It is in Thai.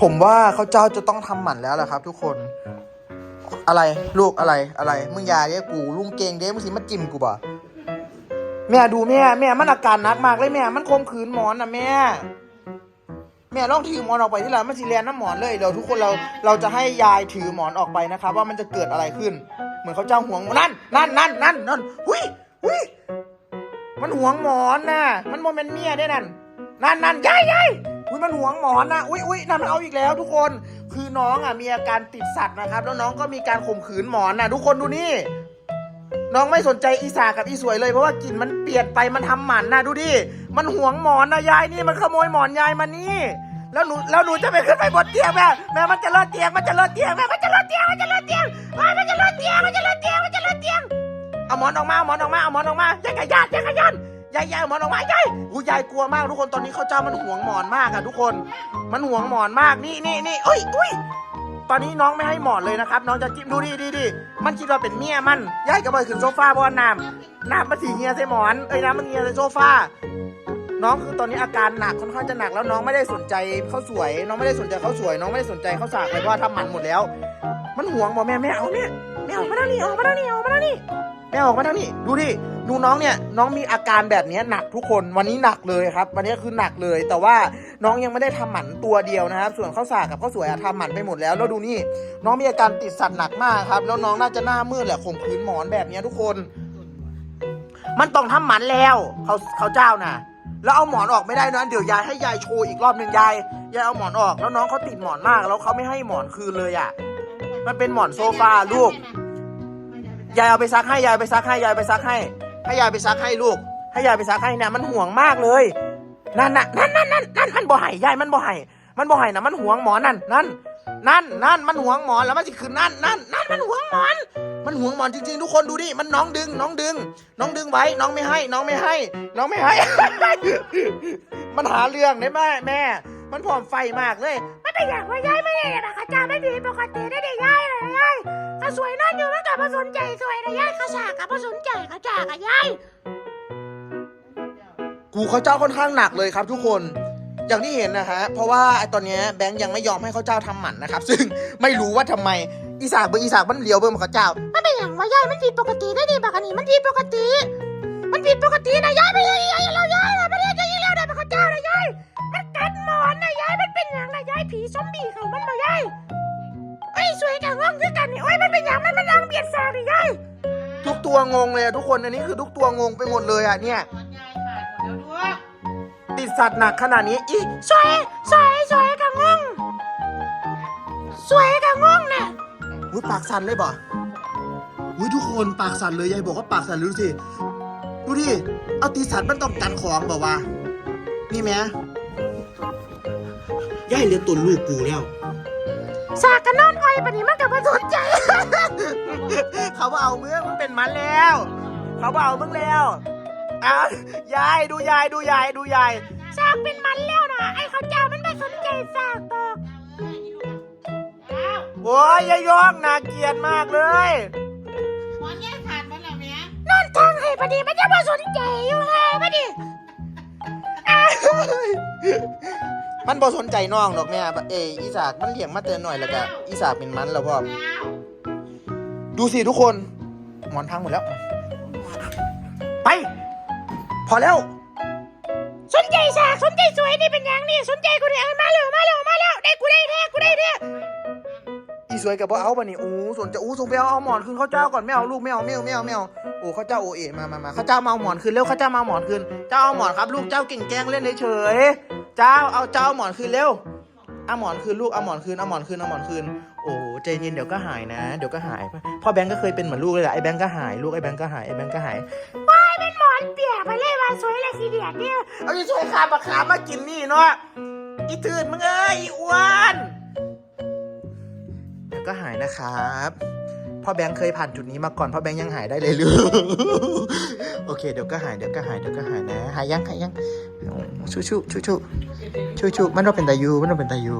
ผมว่าเขาเจ้าจะต้องทำหมันแล้วแหละครับ ทุกคน อะไรลูกอะไรอะไร มึงอยาเรียกกูลุงเกงเด้มึงสิมาจิ้มกูบ่แม่ดูแม่แม่มันอาการนักมากเลยแม่ มันคมขืนหมอนนะแม่ แม่ลองถือหมอนออกไปที่ร้านมันสิแลนน้ำหมอนเลยเดี๋ยวทุกคนเราเราจะให้ยายถือหมอนออกไปนะครับ ว่ามันจะเกิดอะไรขึ้น เหมือนเขาเจ้าห่วงนั่นนั่นนั่นนั่นนั่นหุยหุยมันห่วงหมอนนะมันโมเมนเมียได้นั่นนั่นนั่นยายยาย อุ้ยมันห่วงหมอนนะอุ้ยอุ้ยนั่นมันเอาอีกแล้วทุกคน คือน้องอะมีอาการติดสัตว์นะครับ แล้วน้องก็มีการข่มขืนหมอนนะทุกคนดูนี่ น้องไม่สนใจอีสากับอีสวยเลยเพราะว่ากลิ่นมันเปลี่ยนไปมันทำหมันนะดูดิมันหวงหมอนนะยายนี่มันขโมยหมอนยายมานี่แล้วหนูแล้วหนูจะไปขึ้นไปบนเตียงแม่แม่มันจะเลอะเตียงมันจะเลอะเตียงแม่มันจะเลอะเตียงมันจะเลอะเตียงมันจะเลอะเตียงมันจะเลอะเตียงมันจะเลอะเตียงเอาหมอนออกมาเอาหมอนออกมาเอาหมอนออกมาอย่าขยันอย่าขยัน ยายยายหมอนออกมายายอู้ยายกลัวมากทุกคนตอนนี้เขาเจ้ามันห่วงหมอนมากอะทุกคน มันห่วงหมอนมากนี่นี่นี่เอ้ยอุ้ยตอนนี้น้องไม่ให้หมอนเลยนะครับ น้องจะจิ้มดูดิดิดิมันคิดว่าเป็นเมียมันยายกระบอยขึ้นโซฟาเพราะว่าน้ำน้ำมันสีเงียใส่หมอนเอ้ยน้ำมันเงียใส่โซฟาน้องคือตอนนี้อาการหนักค่อนข้างจะหนักแล้วน้องไม่ได้สนใจข้าวสวย น้องไม่ได้สนใจข้าวสวย น้องไม่ได้สนใจข้าวสากเลยเพราะว่าทำหมันหมดแล้ว มันห่วงบอกแม่แม่เอาแม่แม่ออกมาทางนี้ออกมาทางนี้ออกมาทางนี้ ม่ออกมาทางนี้ดูดิดูน้องเนี่ย น้องมีอาการแบบนี้หนักทุกคนวันนี้หนักเลยครับ วันนี้คือหนักเลย แต่ว่าน้องยังไม่ได้ทำหมันตัวเดียวนะครับ ส่วนข้าวสากกับข้าวสวยอะทำหมันไปหมดแล้วแล้วดูนี่ น้องมีอาการติดสัตว์หนักมากครับ แล้วน้องน่าจะหน้ามืดแหละข่มขืนหมอนแบบนี้ทุกคน มันต้องทำหมันแล้วเขาเขาเจ้าน่ะ แล้วเอาหมอนออกไม่ได้นะเดี๋ยวยายให้ยายโชว์อีกรอบหนึ่งยายยายเอาหมอนออก แล้วน้องเขาติดหมอนมาก แล้วเขาไม่ให้หมอนคืนเลยอะ มันเป็นหมอนโซฟาลูก ยายเอาไปซักให้ยายไปซักให้ยายไปซักให้ ให้ยายไปซักให้ลูก ให้ยายไปซักให้เนี่ยมันห่วงมากเลย นั่นน่ะนั่นนั่นนั่นนั่นมันบ่ให้ยายมันบ่ให้มันบ่ให้นะมันห่วงหมอนนั่นนั่นนั่นนั่นมันห่วงหมอนแล้วมันจะคือนั่นนั่นนั่นมันห่วงหมอน มันห่วงหมอนจริงๆ ทุกคนดูดิมันน้องดึง น้องดึง น้องดึงไว้ น้องไม่ให้ น้องไม่ให้ น้องไม่ให้ มันหาเรื่องได้แม่แม่ มันผอมไฟมากเลย มันเป็นอย่างว่ายายไม่ได้นะข้าจ้าไม่ดีปกติได้ดิยายเลยยายข้าสวยนั่นอยู่มันกับมาสนใจสวยนะยายข้าสากับมาสนใจข้าจ้ากับยายกูเขาเจ้าค่อนข้างหนักเลยครับทุกคนอย่างที่เห็นนะฮะ เพราะว่าไอ้ตอนเนี้ยแบงค์ยังไม่ยอมให้เขาเจ้าทำหมันนะครับ ซึ่งไม่รู้ว่าทำไมอีสากเบอร์อีสากมันเหลียวเบอร์มันเขาเจ้า มันเป็นอย่างว่ายายมันผิดปกติได้ดิบักอันนี้มันผิดปกติ มันผิดปกตินะยายไม่ใช่ยายเรายาย ตัวงงเลยอะทุกคนอันนี้คือทุกตัวงงไปหมดเลยอะเนี่ยติดสัตว์หนักขนาดนี้อีสวยสวยสวยกับง่องสวยกับง่องน่ะอุ้ยปากสั่นเลยบ่อุ้ยทุกคนปากสั่นเลยยายบอกว่าปากสั่นเลยดูสิดูดิเอาตีสัตว์มันต้องกันของบอกว่านี่แม่ยายเลี้ยงตัวลูกกูแล้ว สากกันนอนอ้อยปะนี้มันกับมาสนใจ เขาว่าเอาเมืองมึงเป็นมันแล้ว เขาว่าเอามึงแล้วอ้าวยายดูยายดูยายดูยายสากเป็นมันแล้วนะไอ้ข้าวเจ้ามันไม่สนใจสากตอกโอ้ยยายยองน่าเกลียดมากเลยหมอนแยกขาดไปแล้วแม่นอนทางให้ปะนี้มันจะมาสนใจอยู่ไงปะนี้ มันบ่สนใจน้องดอกแม่เอยอีสากมันเลี้ยงมาเตือนหน่อยแล้วก็อีสากเป็นมันแล้วพ่อแล้วดูสิทุกคนหมอนพังหมดแล้ว ไป พอแล้ว สนใจสากสนใจสวยนี่เป็นหยังนี่สนใจกูดิเอามาเร็วมาเร็วมาเร็วได้กูได้แท้กูได้แท้อีสวยกับพ่เอาปะนี่โอ้สนใจะอู้ส่งไปเอาเอาหมอนคืนเขาเจ้าก่อนไม่เอาลูกไม่เอาไม่เอาไม่เอาไม่เอาโอ้เขาเจ้าโอเอมามามาเขาเจ้ามาเอาหมอนคืนเร็วเขาเจ้ามาเอาหมอนคืนเจ้าเอาหมอนครับลูกเจ้าเก่งแกล้งเล่นเฉยๆ เจ้าเอาเจ้าเอาหมอนคืนเร็วเอาหมอนคืนลูกเอาหมอนคืนเอาหมอนคืนเอาหมอนคืน โอ้ใจเย็นเดี๋ยวก็หายนะ เดี๋ยวก็หายพ่อแบงก์ก็เคยเป็นเหมือนลูกเลยแหละไอ้แบงก์ก็หายลูกไอ้แบงก์ก็หายไอ้แบงก์ก็หายว้ายเป็นหมอนเปียกไปเลยว่าสวยเลยทีเดียดเนี่ยเอาอีช่วยขาปากขามากินนี่เนาะอีตื่นมึงเอ้ยอีอ้วนเดี๋ยวก็หายนะครับ พ่อแบงค์เคยผ่านจุดนี้มาก่อนพ่อแบงค์ยังหายได้เลยหรือโอเคเดี๋ยวก็หายเดี๋ยวก็หายเดี๋ยวก็หายนะหายยังหายยังชูชูชูชูชูชูมันต้องเป็นตายูมันต้องเป็นตายู